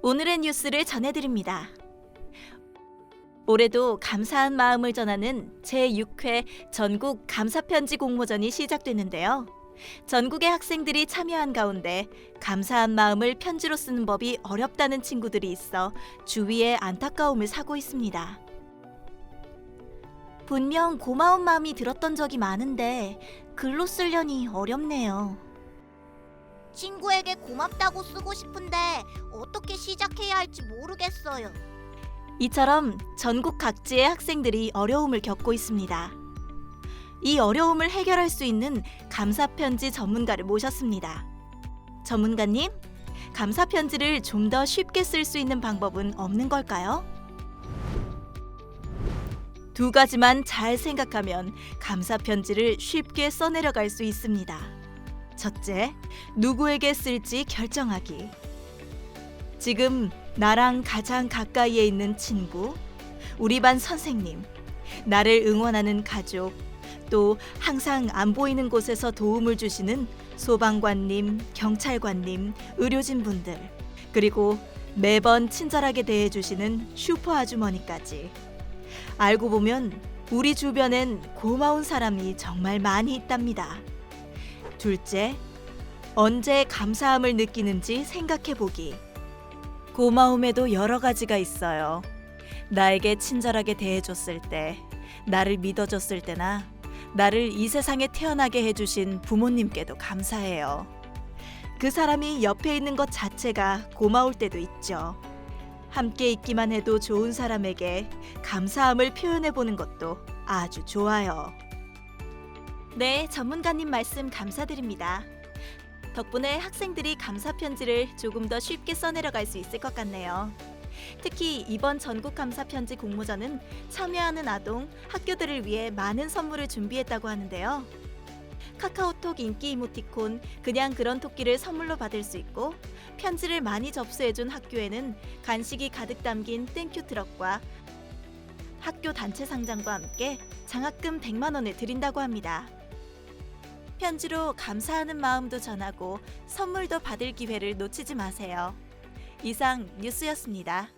오늘의 뉴스를 전해드립니다. 올해도 감사한 마음을 전하는 제6회 전국 감사편지 공모전이 시작됐는데요. 전국의 학생들이 참여한 가운데 감사한 마음을 편지로 쓰는 법이 어렵다는 친구들이 있어 주위에 안타까움을 사고 있습니다. 분명 고마운 마음이 들었던 적이 많은데 글로 쓰려니 어렵네요. 친구에게 고맙다고 쓰고 싶은데 어떻게 시작해야 할지 모르겠어요. 이처럼 전국 각지의 학생들이 어려움을 겪고 있습니다. 이 어려움을 해결할 수 있는 감사편지 전문가를 모셨습니다. 전문가님, 감사편지를 좀 더 쉽게 쓸 수 있는 방법은 없는 걸까요? 두 가지만 잘 생각하면 감사편지를 쉽게 써내려갈 수 있습니다. 첫째, 누구에게 쓸지 결정하기. 지금 나랑 가장 가까이에 있는 친구, 우리 반 선생님, 나를 응원하는 가족, 또 항상 안 보이는 곳에서 도움을 주시는 소방관님, 경찰관님, 의료진 분들, 그리고 매번 친절하게 대해주시는 슈퍼 아주머니까지. 알고 보면 우리 주변엔 고마운 사람이 정말 많이 있답니다. 둘째, 언제 감사함을 느끼는지 생각해 보기. 고마움에도 여러 가지가 있어요. 나에게 친절하게 대해줬을 때, 나를 믿어줬을 때나, 나를 이 세상에 태어나게 해주신 부모님께도 감사해요. 그 사람이 옆에 있는 것 자체가 고마울 때도 있죠. 함께 있기만 해도 좋은 사람에게 감사함을 표현해 보는 것도 아주 좋아요. 네, 전문가님 말씀 감사드립니다. 덕분에 학생들이 감사 편지를 조금 더 쉽게 써내려갈 수 있을 것 같네요. 특히 이번 전국 감사 편지 공모전은 참여하는 아동, 학교들을 위해 많은 선물을 준비했다고 하는데요. 카카오톡 인기 이모티콘 그냥 그런 토끼를 선물로 받을 수 있고 편지를 많이 접수해준 학교에는 간식이 가득 담긴 땡큐 트럭과 학교 단체 상장과 함께 장학금 100만 원을 드린다고 합니다. 편지로 감사하는 마음도 전하고 선물도 받을 기회를 놓치지 마세요. 이상 뉴스였습니다.